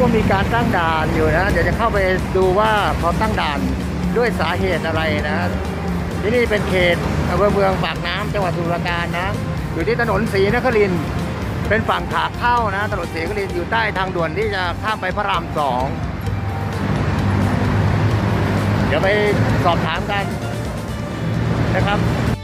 ก็มีการตั้งด่านอยู่นะเดี๋ยวจะเข้าไปดูว่าเขาตั้งด่านด้วยสาเหตุอะไรนะที่นี่เป็นเขตอำเภอเมืองปากน้ำจังหวัดสุราการนะ อยู่ที่ถนนศรีนครินเป็นฝั่งขาเข้านะถนนศรีนครินอยู่ใต้ทางด่วนที่จะข้ามไปพระรามสองเดี๋ยวไปสอบถามกันนะครับ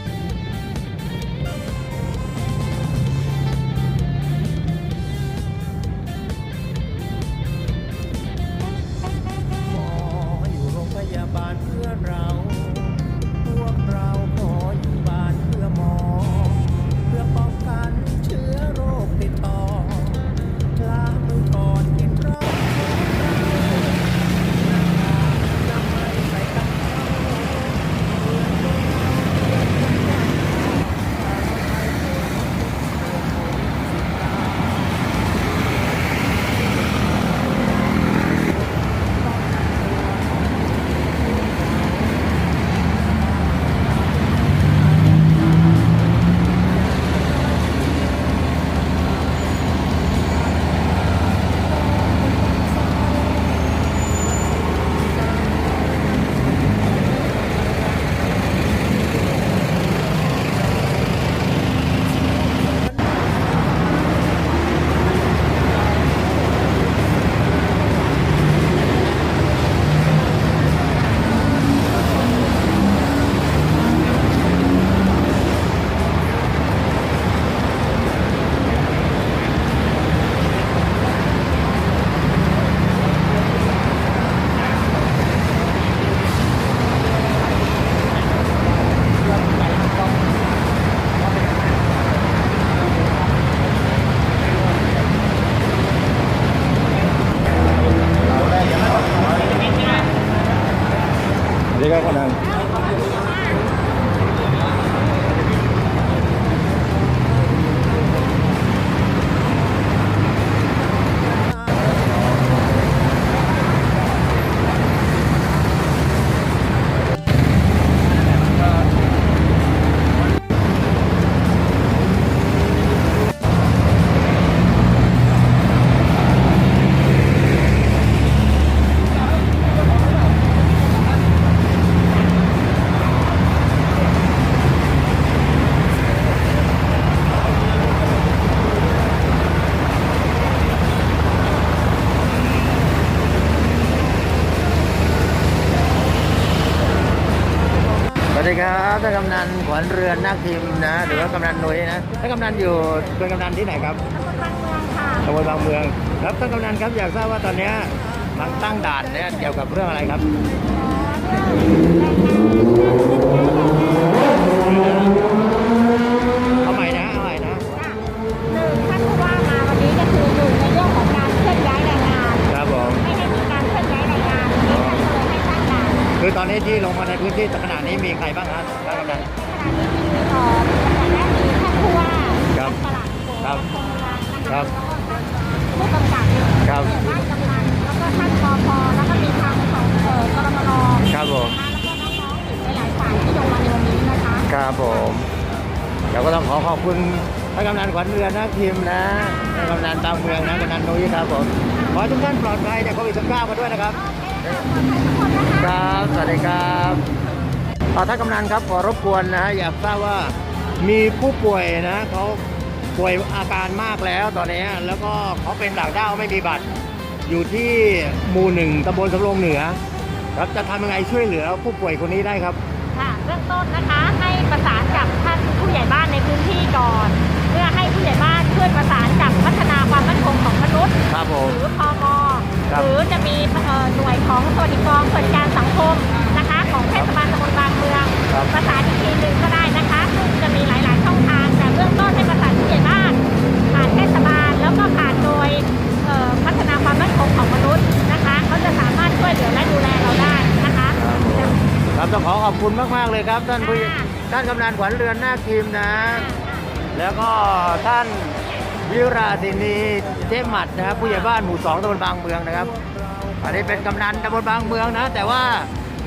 ครับท่านกำนันขวัญเรือนนักทิมนะ หรือว่ากำนันนุ้ยนะท่านกำนันอยู่เป็นกำนันที่ไหนครับตำบลบางเมืองครับท่านกำนันครับอยากทราบว่าตอนเนี้ยกำลังตั้งด่านเนี่ยเกี่ยวกับเรื่องอะไรครับ ตอนนี้ที่ลงมาในพื้นที่ขนาดนี้มีใครบ้างครับท่านกำนันขณะนี้มีเอ่อจังหวัดแรกมีท่านผู้ว่าครับท่านปลัดโขครับงคนกลางนะครัคะบแล้วก็ท่านผู้กำกับครับท่านกำนันแล้วก็ท่านปพแล้วก็มีทางของเอ่อกรมนครับผมนะคะแล้วก็น้องๆอีกหลายๆฝ่ายที่ลงมาในวันนี้นะคะครับผมเดี๋ยวก็ต้องขอขอบคุณท่านกำนันขวัญเรือนนักทีมนะท่านกำนันตามเมืองนะกำนันนุ้ยครับผมขอให้ทุกท่านปลอดภัยจากโควิด19กันด้วยนะครับค รับ สวัสดีครับอ่าท่านกำนันครับขอรบกวนนะอยากทราบว่ามีผู้ป่วยนะเขาป่วยอาการมากแล้วตอนนี้ แล้วก็เขาเป็นหลักด้าวไม่มีบัตร อยู่ที่หมู่หนึ่งตำบลสำโรงเหนือครับจะทำยังไงช่วยเหลือผู้ป่วยคนนี้ได้ครับ ค่ะเบื้องต้นนะคะให้ประสานกับท่านผู้ใหญ่ ครับประสานอีกทีหนึ่งก็ได้นะคะซึ่งจะมีหลาย ๆ ช่องทาง แต่เบื้องต้นให้ประสานผู้ใหญ่บ้านผ่านเทศบาลแล้วก็ผ่านโดยเอ่อพัฒนาความมั่นคงของมนุษย์นะคะเขาจะสามารถช่วยเหลือและดูแลเราได้นะคะ ครับต้องขอขอบคุณมากๆเลยครับ ท่านผู้ค่ะ ท่านกำนันขวัญเรือนนาคทีมนะ แล้วก็ท่านวิราศินีเจมหมัดนะครับผู้ใหญ่บ้านหมู่สองตำบลบางเมืองนะครับ อันนี้เป็นกำนันตำบลบางเมืองนะ แต่ว่า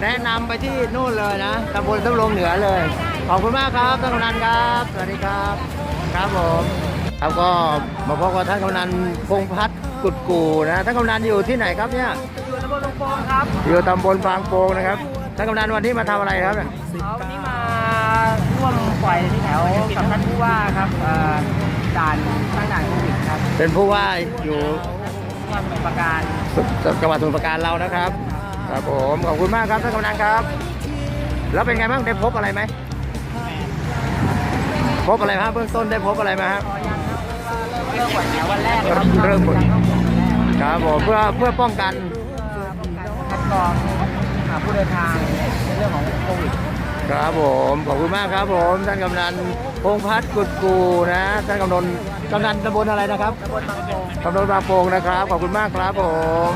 แนะนำไปที่นู่นเลยนะตำบลสำโรงเหนือเลย ขอบคุณมากครับท่านกำนันครับ สวัสดีครับ ครับผมครับก็มาพบกับท่านกำนันพงษ์พัฒน์กุดกูนะท่านกำนันอยู่ที่ไหนครับเนี่ยอยู่ตำบลลงโปงครับอยู่ตำบลบางโปงนะครับท่านกำนันวันนี้มาทำอะไรครับเนี่ยเอาวันนี้มาร่วมปล่อยที่แถวกับท่านผู้ว่าครับเอ่อด่านตั้งด่านโควิดครับเป็นผู้ว่าอยู่ว่าเป็นประการจังหวัดสมุทรปราการเรานะครับ ครับผมขอบคุณมากครับท่านกำนันครับ แล้วเป็นไงบ้างได้พบอะไรไหมพบอะไรครับเบื้องต้นได้พบอะไรไหมครับเริ่มปล่อยแถววันแรกครับเริ่มปวันแรกครับผมเพื่อเพื่อป้องกันกันคัดกรองหาผู้เดินทางในเรื่องของโควิดครับผมขอบคุณมากครับผมท่านกำนันพงษ์พัฒน์กุดกูนะท่านกำนันกำนันตำบลอะไรนะครับตำบลบางโปงตำบลบางโปงนะครับขอบคุณมากครับผม